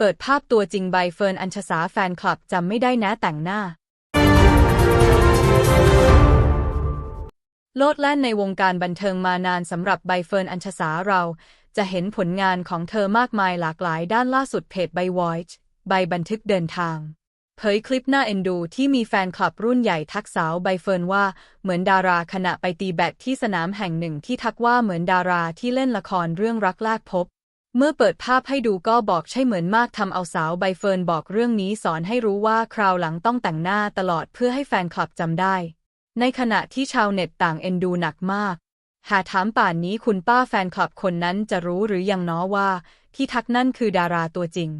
เปิดภาพตัวจริงใบเฟิร์นอัญชสาแฟนคลับจำไม่ได้นะแต่งหน้า โลดแล่นในวงการบันเทิงมานานสำหรับใบเฟิร์นอัญชสาเรา จะเห็นผลงานของเธอมากมายหลากหลายด้านล่าสุดเพจใบวอยช์ใบบันทึกเดินทาง เผยคลิปหน้าเอ็นดูที่มีแฟนคลับรุ่นใหญ่ทักสาวใบเฟิร์นว่าเหมือนดาราขณะไปตีแบดที่สนามแห่งหนึ่งที่ทักว่าเหมือนดาราที่เล่นละครเรื่องรักแรกพบ เมื่อเปิดภาพให้ดูก็บอกใช่เหมือนมากทำเอาสาวใบเฟิร์นบอกเรื่องนี้สอนให้รู้ว่าคราวหลังต้องแต่งหน้าตลอดเพื่อให้แฟนคลับจำได้ ในขณะที่ชาวเน็ตต่างเอ็นดูหนักมาก หาถามป่านนี้คุณป้าแฟนคลับคนนั้นจะรู้หรือยังเนาะว่า ที่ทักนั่นคือดาราตัวจริง